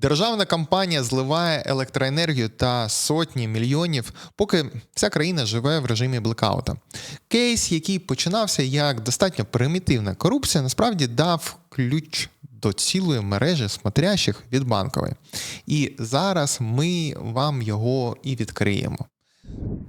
Державна компанія зливає електроенергію та сотні мільйонів, поки вся країна живе в режимі блекаута. Кейс, який починався як достатньо примітивна корупція, насправді дав ключ до цілої мережі смотрящих від банкової. І зараз ми вам його і відкриємо.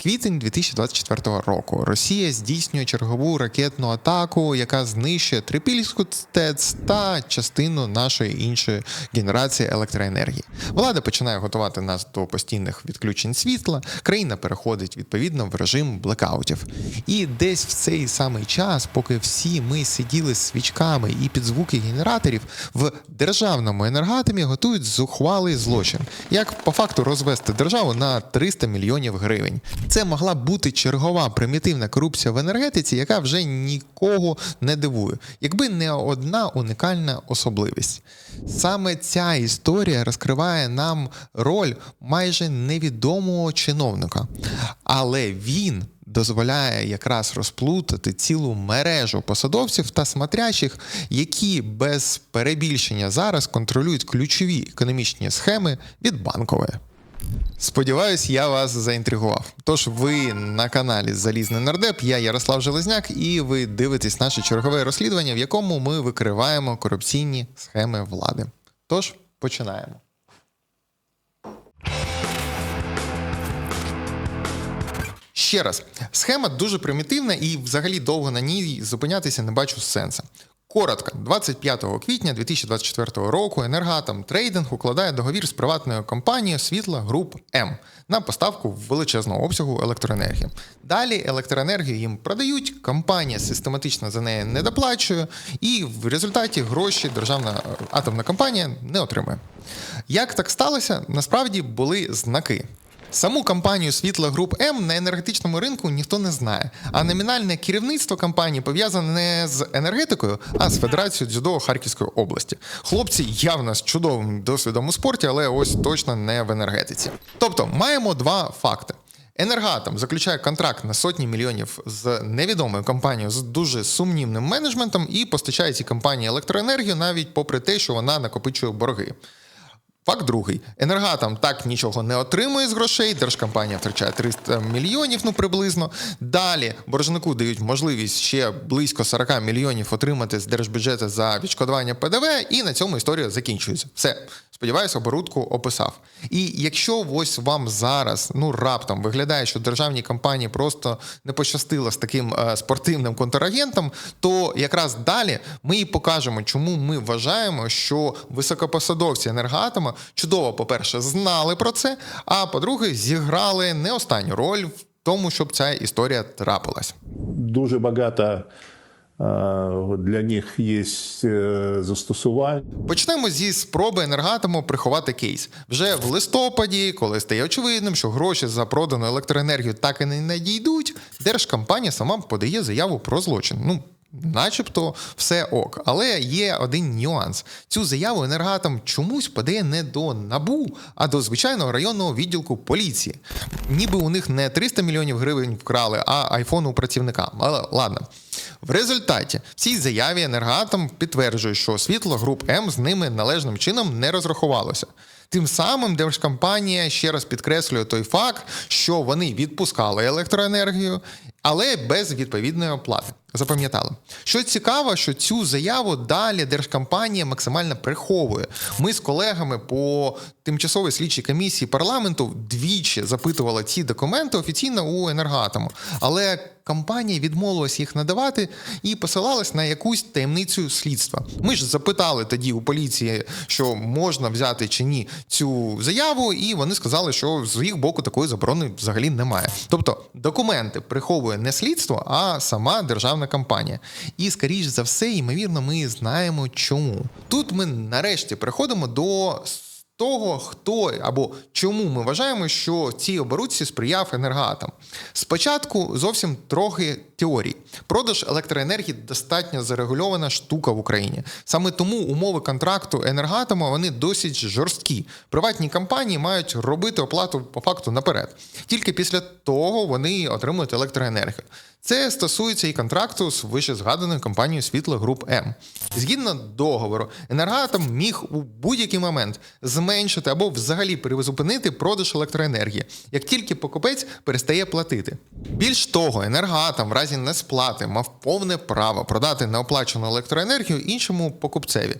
Квітень 2024 року Росія здійснює чергову ракетну атаку, яка знищує Трипільську ТЕЦ та частину нашої іншої генерації електроенергії. Влада починає готувати нас до постійних відключень світла. Країна переходить відповідно в режим блекаутів. І десь в цей самий час, поки всі ми сиділи з свічками і під звуки генераторів, в державному енергатомі готують зухвалий злочин, як по факту розвести державу на 300 мільйонів гривень. Це могла бути чергова примітивна корупція в енергетиці, яка вже нікого не дивує, якби не одна унікальна особливість. Саме ця історія розкриває нам роль майже невідомого чиновника, але він. Дозволяє якраз розплутати цілу мережу посадовців та смотрящих, які без перебільшення зараз контролюють ключові економічні схеми від банкової. Сподіваюсь, я вас заінтригував. Тож ви на каналі Залізний Нардеп, я Ярослав Железняк, і ви дивитесь наше чергове розслідування, в якому ми викриваємо корупційні схеми влади. Тож починаємо. Ще раз, схема дуже примітивна і взагалі довго на ній зупинятися не бачу сенсу. Коротко, 25 квітня 2024 року Енергатом Трейдинг укладає договір з приватною компанією Світла Груп М на поставку величезного обсягу електроенергії. Далі електроенергію їм продають, компанія систематично за неї не доплачує, і в результаті гроші державна атомна компанія не отримує. Як так сталося? Насправді були знаки. Саму компанію Світла Груп М на енергетичному ринку ніхто не знає. А номінальне керівництво компанії пов'язане не з енергетикою, а з Федерацією дзюдо Харківської області. Хлопці явно з чудовим досвідом у спорті, але ось точно не в енергетиці. Тобто маємо два факти. Енергатом заключає контракт на сотні мільйонів з невідомою компанією з дуже сумнівним менеджментом і постачає цій компанії електроенергію навіть попри те, що вона накопичує борги. Факт другий. Енергатам так нічого не отримує з грошей. Держкомпанія втрачає 300 мільйонів, ну приблизно. Далі боржнику дають можливість ще близько 40 мільйонів отримати з держбюджету за відшкодування ПДВ, і на цьому історія закінчується. Все. Сподіваюся, оборудку описав. І якщо ось вам зараз ну раптом виглядає, що державній компанії просто не пощастило з таким е, спортивним контрагентом, то якраз далі ми і покажемо, чому ми вважаємо, що високопосадовці енергоатома чудово, по-перше, знали про це, а по-друге, зіграли не останню роль в тому, щоб ця історія трапилась. Дуже багато для них є застосування. Почнемо зі спроби енергатому приховати кейс. Вже в листопаді, коли стає очевидним, що гроші за продану електроенергію так і не надійдуть, держкомпанія сама подає заяву про злочин. Ну, Начебто все ок, але є один нюанс: цю заяву енергатом чомусь подає не до набу, а до звичайного районного відділку поліції. Ніби у них не 300 мільйонів гривень вкрали, а айфон у працівника. Але ладно. В результаті в цій заяві енергатом підтверджує, що світло груп М з ними належним чином не розрахувалося. Тим самим держкомпанія ще раз підкреслює той факт, що вони відпускали електроенергію, але без відповідної оплати. Запам'ятали, що цікаво, що цю заяву далі держкомпанія максимально приховує. Ми з колегами по тимчасовій слідчій комісії парламенту двічі запитували ці документи офіційно у енергатому, але компанія відмовилась їх надавати і посилалась на якусь таємницю слідства. Ми ж запитали тоді у поліції, що можна взяти чи ні цю заяву, і вони сказали, що з їх боку такої заборони взагалі немає. Тобто документи приховує не слідство, а сама державна компанія. І скоріш за все, ймовірно, ми знаємо чому. Тут ми нарешті приходимо до того, хто або чому ми вважаємо, що цій оборудці сприяв енергоатом. Спочатку зовсім трохи теорій. Продаж електроенергії достатньо зарегульована штука в Україні. Саме тому умови контракту енергоатома вони досить жорсткі. Приватні компанії мають робити оплату по факту наперед. Тільки після того вони отримують електроенергію. Це стосується і контракту з вищезгаданою компанією Світло Груп М. Згідно договору, енергоатом міг у будь-який момент зменшити або взагалі призупинити продаж електроенергії, як тільки покупець перестає платити. Більш того, енергоатом в разі несплати мав повне право продати неоплачену електроенергію іншому покупцеві.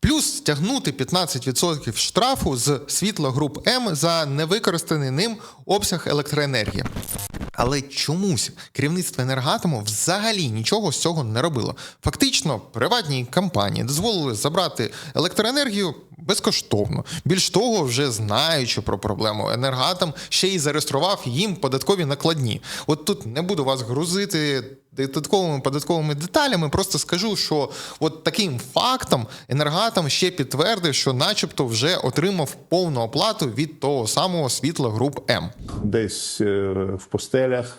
Плюс стягнути 15% штрафу з світла груп М за невикористаний ним обсяг електроенергії. Але чомусь керівництво енергоатому взагалі нічого з цього не робило. Фактично, приватній компанії дозволили забрати електроенергію безкоштовно. Більш того, вже знаючи про проблему, енергоатом ще й зареєстрував їм податкові накладні. От тут не буду вас грузити додатковими податковими деталями, просто скажу, що от таким фактом енергоатом ще підтвердив, що начебто вже отримав повну оплату від того самого світла груп М. Десь е, в постелях,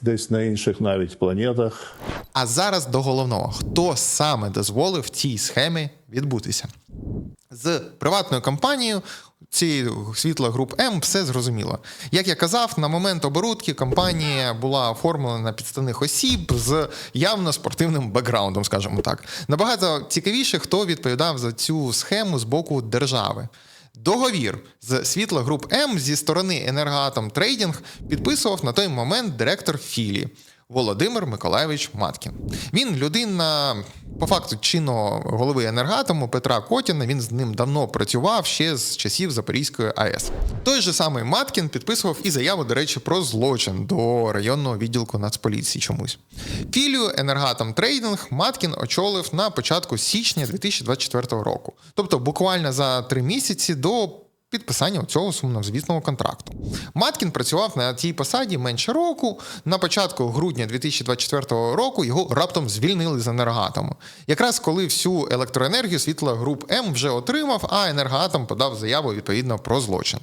десь на інших навіть планетах. А зараз до головного: хто саме дозволив цій схемі відбутися? З приватною компанією цієї світла груп М все зрозуміло. Як я казав, на момент оборудки компанія була оформлена на підставних осіб з явно спортивним бекграундом, скажімо так. Набагато цікавіше, хто відповідав за цю схему з боку держави. Договір з світла груп М зі сторони Енергоатом Трейдінг підписував на той момент директор філії Володимир Миколаєвич Маткін. Він людина, по факту чинного голови енергоатому Петра Котіна. Він з ним давно працював ще з часів Запорізької АЕС. Той же самий Маткін підписував і заяву, до речі, про злочин до районного відділку Нацполіції чомусь. Філію енергоатом Трейдинг Маткін очолив на початку січня 2024 року, тобто буквально за три місяці до підписання цього сумнозвісного контракту. Маткін працював на цій посаді менше року. На початку грудня 2024 року його раптом звільнили з енергоатому. Якраз коли всю електроенергію світла груп М вже отримав, а енергоатом подав заяву відповідно про злочин.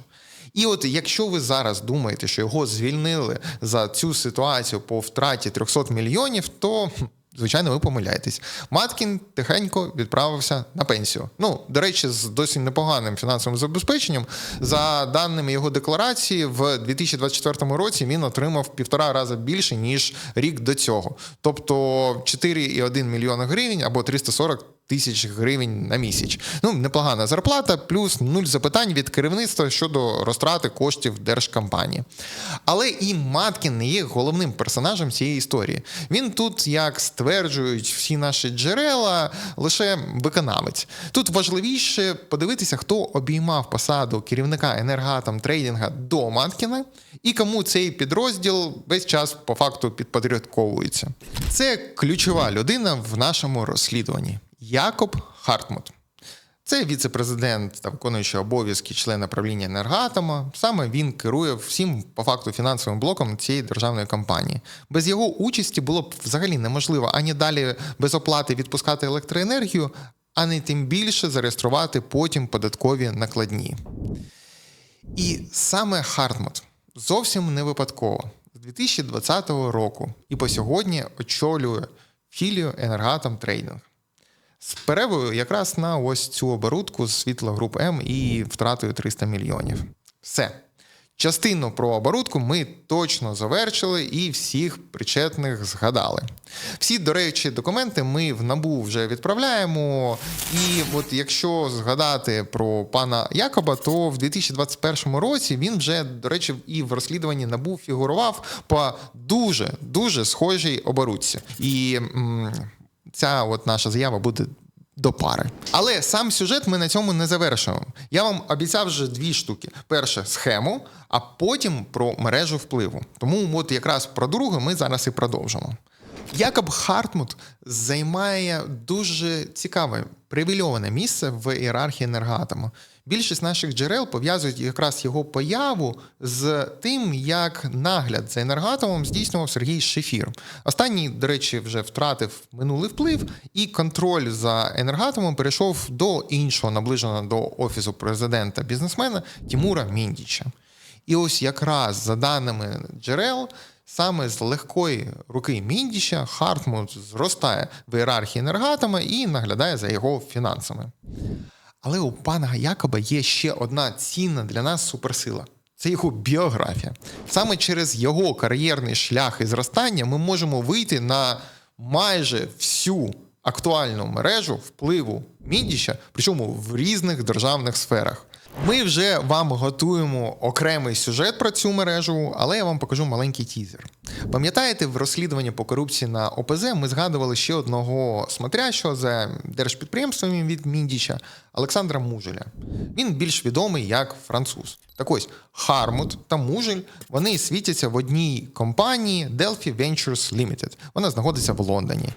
І от якщо ви зараз думаєте, що його звільнили за цю ситуацію по втраті 300 мільйонів, то звичайно ви помиляєтесь. Маткін тихенько відправився на пенсію. Ну, до речі, з досить непоганим фінансовим забезпеченням. За даними його декларації, в 2024 році він отримав півтора рази більше ніж рік до цього. Тобто 4,1 мільйона гривень або 340 тисяч гривень на місяць. Ну, непогана зарплата, плюс нуль запитань від керівництва щодо розтрати коштів держкомпанії. Але і Маткін не є головним персонажем цієї історії. Він тут, як стверджують всі наші джерела, лише виконавець. Тут важливіше подивитися, хто обіймав посаду керівника енергатом трейдинга до Маткіна і кому цей підрозділ весь час по факту підпорядковується. Це ключова людина в нашому розслідуванні. Якоб Хартмут. Це віце-президент та виконуючий обов'язки члена правління енергоатома. Саме він керує всім по факту фінансовим блоком цієї державної компанії. Без його участі було б взагалі неможливо ані далі без оплати відпускати електроенергію, ані тим більше зареєструвати потім податкові накладні. І саме Хартмут зовсім не випадково з 2020 року і по сьогодні очолює філію енергатом трейдинг. З перевою якраз на ось цю оборудку з світла груп М і втратою 300 мільйонів. Все. Частину про оборудку ми точно завершили і всіх причетних згадали. Всі, до речі, документи ми в набу вже відправляємо. І от якщо згадати про пана Якоба, то в 2021 році він вже, до речі, і в розслідуванні набу фігурував по дуже дуже схожій оборудці. І м, ця от наша заява буде до пари. Але сам сюжет ми на цьому не завершуємо. Я вам обіцяв вже дві штуки: перше схему, а потім про мережу впливу. Тому от якраз про другу ми зараз і продовжимо. Якоб Хартмут займає дуже цікаве привільоване місце в ієрархії енергоатому. Більшість наших джерел пов'язують якраз його появу з тим, як нагляд за енергоатомом здійснював Сергій Шефір. Останній, до речі, вже втратив минулий вплив, і контроль за енергоатомом перейшов до іншого наближеного до офісу президента бізнесмена Тімура Міндіча. І ось якраз за даними джерел, саме з легкої руки Міндіча Хартмут зростає в ієрархії енергоатома і наглядає за його фінансами. Але у пана Якоба є ще одна цінна для нас суперсила це його біографія. Саме через його кар'єрний шлях і зростання ми можемо вийти на майже всю актуальну мережу впливу Міндіча, причому в різних державних сферах. Ми вже вам готуємо окремий сюжет про цю мережу, але я вам покажу маленький тізер. Пам'ятаєте, в розслідуванні по корупції на ОПЗ ми згадували ще одного смотрящого за держпідприємствами від Міндіча Олександра Мужеля. Він більш відомий як француз. Так ось Хармут та Мужель вони світяться в одній компанії Delphi Ventures Limited. Вона знаходиться в Лондоні.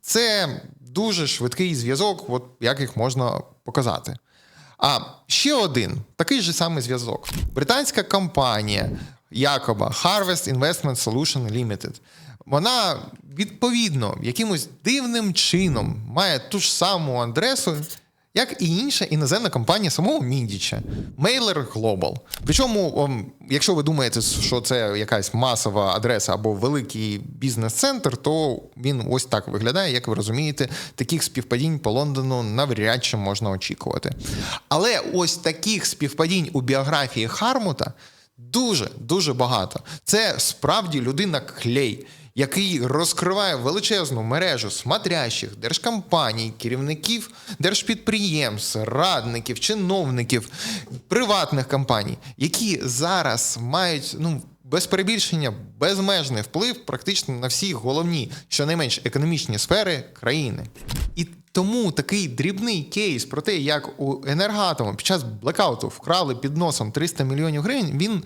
Це дуже швидкий зв'язок, от як їх можна показати. А ще один такий же самий зв'язок. Британська компанія Якоба Harvest Investment Solution Limited. Вона відповідно якимось дивним чином має ту ж саму адресу, як і інша іноземна компанія самого Міндіча Mailer Global. Причому, якщо ви думаєте, що це якась масова адреса або великий бізнес-центр, то він ось так виглядає. Як ви розумієте, таких співпадінь по Лондону навряд чи можна очікувати. Але ось таких співпадінь у біографії Хармута дуже дуже багато. Це справді людина клей який розкриває величезну мережу смотрящих, держкомпаній, керівників держпідприємств, радників, чиновників, приватних компаній, які зараз мають ну. Без перебільшення безмежний вплив практично на всі головні, щонайменш економічні сфери країни. І тому такий дрібний кейс про те, як у енергатому під час блекауту вкрали під носом 300 мільйонів гривень, він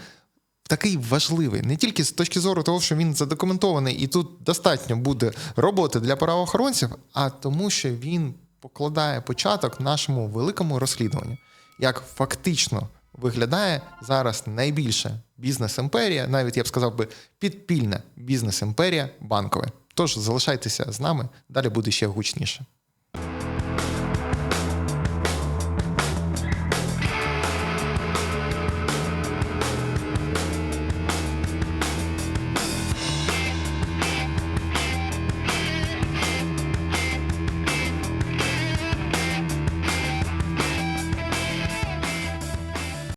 такий важливий не тільки з точки зору того, що він задокументований, і тут достатньо буде роботи для правоохоронців, а тому, що він покладає початок нашому великому розслідуванню, як фактично виглядає зараз найбільша бізнес-імперія, навіть я б сказав би підпільна бізнес-імперія банкове. Тож залишайтеся з нами, далі буде ще гучніше.